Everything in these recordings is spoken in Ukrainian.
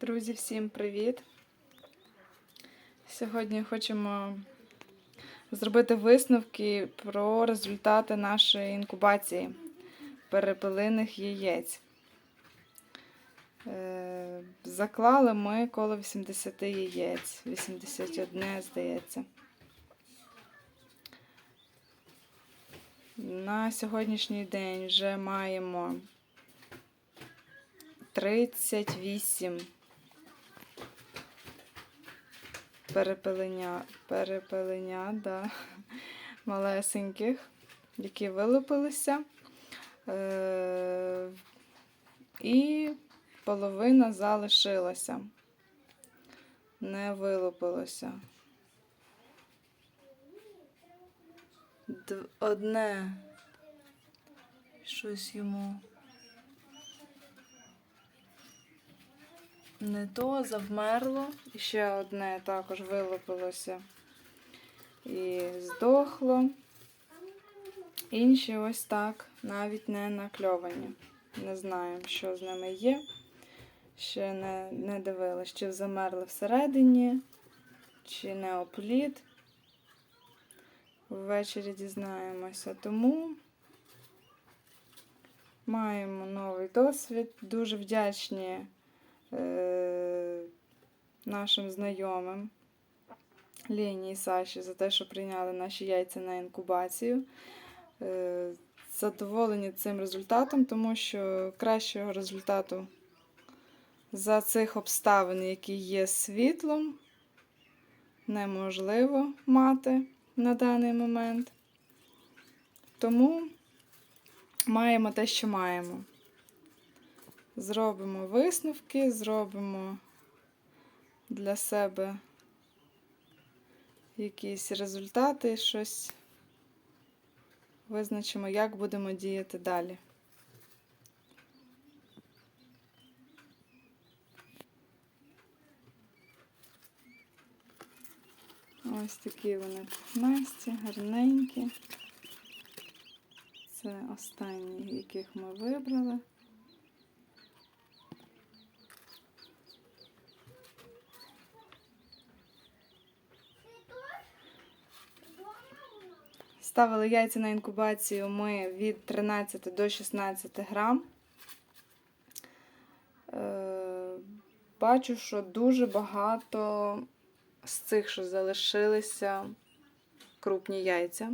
Друзі, всім привіт! Сьогодні хочемо зробити висновки про результати нашої інкубації перепелиних яєць. Е, Заклали ми коло 80 яєць, 81, здається. На сьогоднішній день вже маємо 38 перепелення, перепелення, да, малесеньких, які вилупилися. Е, і половина залишилася, не вилупилося. Одне щось йому. Не то завмерло. І ще одне також вилупилося і здохло. Інші ось так, навіть не накльовані. Не знаємо, що з ними є. Ще не, не дивилась, чи замерли всередині, чи не опліт. Ввечері дізнаємося. Тому маємо новий досвід. Дуже вдячні е, нашим знайомим Лені і Саші за те, що прийняли наші яйця на інкубацію. Е, задоволені цим результатом, тому що кращого результату за цих обставин, які є світлом, неможливо мати на даний момент. Тому маємо те, що маємо. Зробимо висновки, зробимо для себе якісь результати, щось визначимо, як будемо діяти далі. Ось такі вони пухнасті, гарненькі. Це останні, яких ми вибрали. Ставили яйця на інкубацію ми від 13 до 16 грам. Е, Бачу, що дуже багато з цих, що залишилися, крупні яйця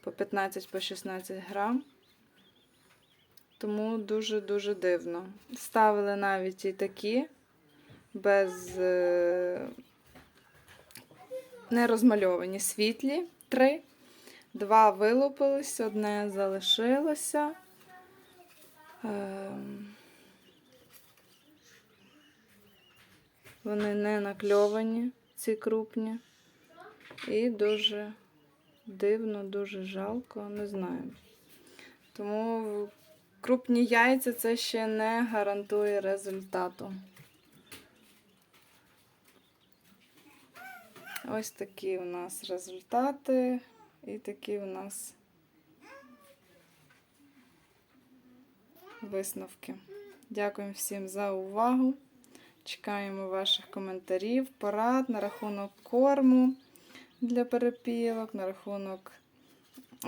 по 15-16 грам. Тому дуже-дуже дивно. Ставили навіть і такі, без е, не світлі три. Два вилупились, одне залишилося. Ем, Вони не накльовані, ці крупні. І дуже дивно, дуже жалко, не знаю. Тому крупні яйця це ще не гарантує результату. Ось такі у нас результати. І такі у нас висновки. Дякуємо всім за увагу. Чекаємо ваших коментарів, порад на рахунок корму для перепілок, на рахунок,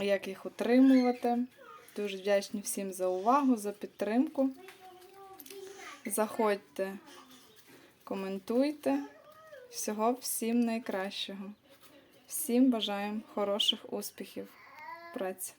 як їх утримувати. Дуже вдячні всім за увагу, за підтримку. Заходьте, коментуйте. Всього всім найкращого. Всім бажаємо хороших успіхів праці.